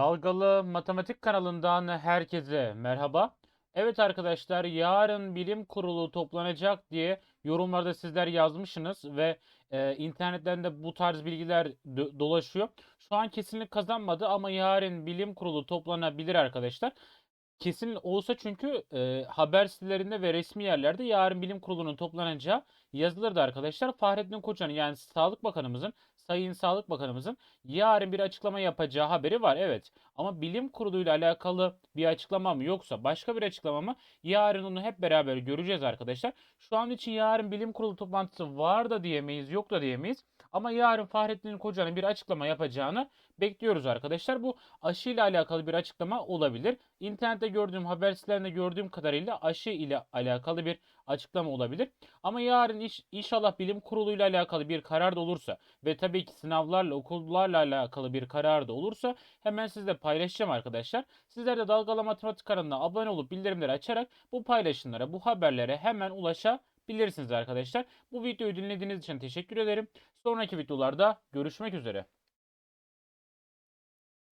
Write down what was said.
Dalgalı Matematik kanalından herkese merhaba. Evet arkadaşlar yarın bilim kurulu toplanacak diye yorumlarda sizler yazmışsınız ve e, internetten de bu tarz bilgiler do- dolaşıyor. Şu an kesinlik kazanmadı ama yarın bilim kurulu toplanabilir arkadaşlar. Kesin olsa çünkü e, haber sitelerinde ve resmi yerlerde yarın bilim kurulunun toplanacağı yazılırdı arkadaşlar. Fahrettin Koçan'ın yani Sağlık Bakanımızın, Sayın Sağlık Bakanımızın yarın bir açıklama yapacağı haberi var. Evet. Ama bilim kuruluyla alakalı bir açıklama mı yoksa başka bir açıklama mı? Yarın onu hep beraber göreceğiz arkadaşlar. Şu an için yarın bilim kurulu toplantısı var da diyemeyiz, yok da diyemeyiz. Ama yarın Fahrettin Koca'nın bir açıklama yapacağını bekliyoruz arkadaşlar. Bu aşı ile alakalı bir açıklama olabilir. İnternette gördüğüm haber sitelerinde gördüğüm kadarıyla aşı ile alakalı bir açıklama olabilir. Ama yarın iş, inşallah bilim kuruluyla alakalı bir karar da olursa ve tabii ki sınavlarla, okullarla alakalı bir karar da olursa hemen sizle paylaşacağım arkadaşlar. Sizler de Dalgalı Matematik kanalına abone olup bildirimleri açarak bu paylaşımlara, bu haberlere hemen ulaşabilirsiniz arkadaşlar. Bu videoyu dinlediğiniz için teşekkür ederim. Sonraki videolarda görüşmek üzere.